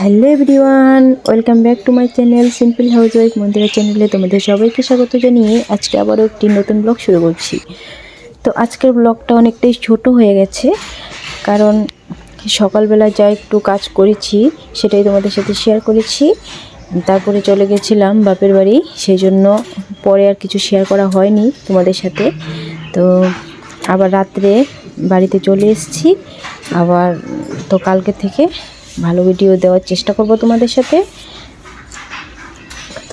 Hello everyone, welcome back to my channel simple housewife Mandira চ্যানেলে তোমাদের সবাইকে স্বাগত জানিয়ে আজকে আবারও একটি নতুন ব্লগ শুরু করছি। তো আজকের ব্লগটা অনেকটাই ছোট হয়ে গেছে, কারণ সকালবেলা যা একটু কাজ করেছি সেটাই তোমাদের সাথে শেয়ার করেছি। তারপরে চলে গেছিলাম বাপের বাড়ি সেই জন্য পরে আর কিছু শেয়ার করা হয়নি তোমাদের সাথে। তো আবার রাত্রে বাড়িতে চলে এসেছি, আবার তো কালকে থেকে ভালো ভিডিও দেওয়ার চেষ্টা করব তোমাদের সাথে।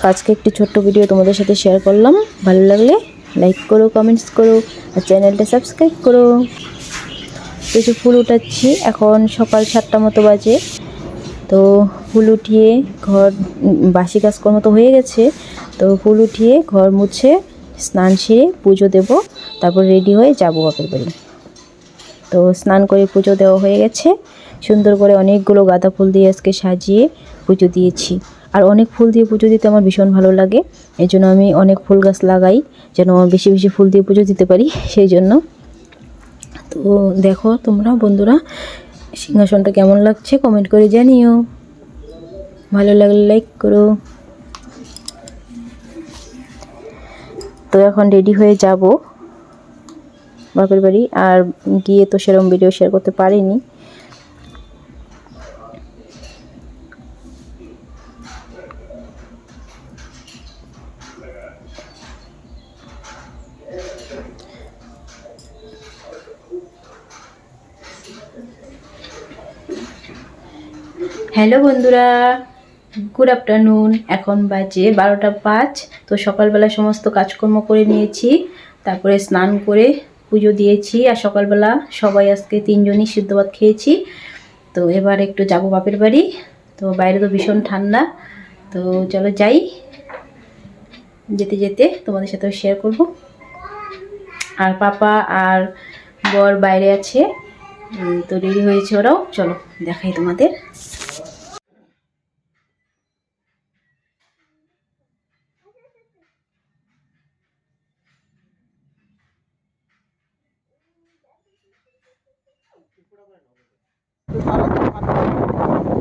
আজকে একটি ছোট্ট ভিডিও তোমাদের সাথে শেয়ার করলাম। ভালো লাগলে লাইক করো কমেন্টস করো, আর চ্যানেলটা সাবস্ক্রাইব করো। কিছু ফুল উঠাচ্ছি, এখন সকাল সাতটা মতো বাজে। তো ফুল উঠিয়ে ঘর, বাসি কাজকর্ম তো হয়ে গেছে। তো ফুল উঠিয়ে ঘর মুছে, স্নান সেরে পুজো দেব, তারপর রেডি হয়ে যাব বাপের বাড়ি। তো স্নান করে পুজো দেওয়া হয়ে গেছে। সুন্দর করে অনেকগুলো গাঁদা ফুল দিয়ে আজকে সাজিয়ে পুজো দিয়েছি। আর অনেক ফুল দিয়ে পুজো দিতে আমার ভীষণ ভালো লাগে। এই জন্য আমি অনেক ফুল গাছ লাগাই যেন বেশি বেশি ফুল দিয়ে পুজো দিতে পারি সেই জন্য। তো দেখো তোমরা বন্ধুরা, সিংহাসনটা কেমন লাগছে কমেন্ট করে জানিও। ভালো লাগলে লাইক করো। তো এখন রেডি হয়ে যাব। বাপের বাড়ি, আর গিয়ে তো সেরকম ভিডিও শেয়ার করতে পারিনি। হ্যালো বন্ধুরা গুড আফটারনুন এখন বাজে বারোটা পাঁচ, তো সকালবেলা সমস্ত কাজকর্ম করে নিয়েছি, তারপরে স্নান করে পুজো দিয়েছি আর সকালবেলা সবাই আজকে তিনজনই সিদ্ধ ভাত খেয়েছি। তো এবার একটু যাব বাপের বাড়ি। তো বাইরে তো ভীষণ ঠান্ডা। তো চলো যাই। যেতে যেতে তোমাদের সাথেও শেয়ার করব। আর পাপা আর বর বাইরে আছে। তো রেডি হয়েছে ওরাও। চলো দেখাই তোমাদের। পুরো করে নাও